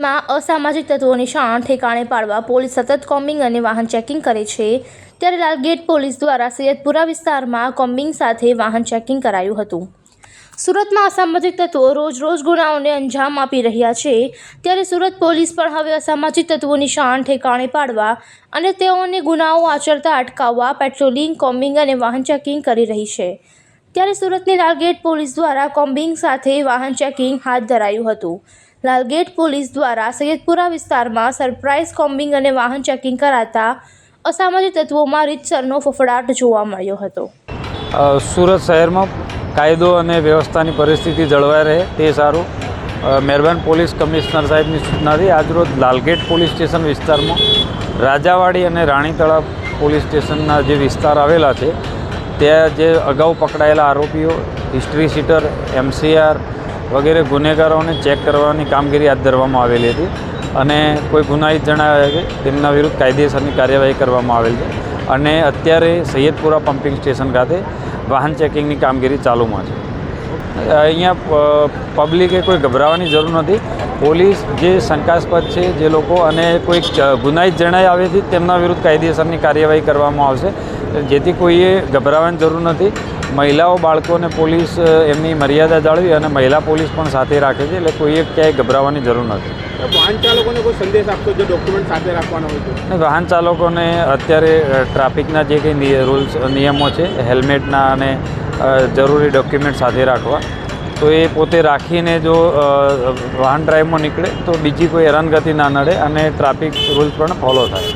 માં અસામાજિક તત્વોની શાણ ઠેકાણે પાડવા પોલીસ સતત કોમ્બિંગ અને વાહન ચેકિંગ કરે છે. ત્યારે લાલગેટ પોલીસ દ્વારા સૈયદપુરા વિસ્તારમાં કોમ્બિંગ સાથે વાહન ચેકિંગ કરાયું હતું. સુરતમાં અસામાજિક તત્વો રોજ રોજ ગુનાઓને અંજામ આપી રહ્યા છે. ત્યારે સુરત પોલીસ પણ હવે અસામાજિક તત્વોની શાણ ઠેકાણે પાડવા અને તેઓને ગુનાઓ આચરતા અટકાવવા પેટ્રોલિંગ, કોમ્બિંગ અને વાહન ચેકિંગ કરી રહી છે. ત્યારે સુરતની લાલગેટ પોલીસ દ્વારા કોમ્બિંગ સાથે વાહન ચેકિંગ હાથ ધરાયું હતું. લાલગેટ પોલીસ દ્વારા સૈયદપુરા વિસ્તારમાં સરપ્રાઇઝ કોમ્બિંગ અને વાહન ચેકિંગ કરાતા અસામાજિક તત્વોમાં રીતસરનો ફફડાટ જોવા મળ્યો હતો. સુરત શહેરમાં કાયદો અને વ્યવસ્થાની પરિસ્થિતિ જળવાઈ રહે તે સારું. મહેરબાન પોલીસ કમિશનર સાહેબની સૂચનાથી આજરોજ લાલગેટ પોલીસ સ્ટેશન વિસ્તારમાં રાજાવાડી અને રાણી તળાવ પોલીસ સ્ટેશનના જે વિસ્તાર આવેલા છે, ત્યાં જે અગાઉ પકડાયેલા આરોપીઓ, હિસ્ટ્રી સીટર, એમસીઆર વગેરે ગુનેગારોને ચેક કરવાની કામગીરી હાથ ધરવામાં આવેલી હતી અને કોઈ ગુનાહિત જણાવ્યા કે તેમના વિરુદ્ધ કાયદેસરની કાર્યવાહી કરવામાં આવેલ છે. અને અત્યારે સૈયદપુરા પમ્પિંગ સ્ટેશન ખાતે વાહન ચેકિંગની કામગીરી ચાલુમાં છે. અહીંયા પબ્લિકે કોઈ ગભરાવાની જરૂર નથી. પોલીસ જે શંકાસ્પદ છે, જે લોકો અને કોઈ ગુનાહિત જણાઈ આવે છે, તેમના વિરુદ્ધ કાયદેસરની કાર્યવાહી કરવામાં આવશે. જેથી કોઈએ ગભરાવાની જરૂર નથી. મહિલાઓ બાળકોને પોલીસ એમની મર્યાદા જાળવી અને મહિલા પોલીસ પણ સાથે રાખે છે એટલે કોઈએ ક્યાંય ગભરાવાની જરૂર નથી. વાહન ચાલકોને કોઈ સંદેશ આપશો જે ડોક્યુમેન્ટ સાથે રાખવાના હોય વાહન ચાલકોને અત્યારે ટ્રાફિકના જે કંઈ રૂલ્સ નિયમો છે હેલ્મેટના અને જરૂરી ડોક્યુમેન્ટ સાથે રાખવા તો એ પોતે રાખીને જો વાહન ડ્રાઈવમાં નીકળે તો બીજી કોઈ હેરાનગતિ ના નડે અને ટ્રાફિક રૂલ્સ પણ ફોલો થાય.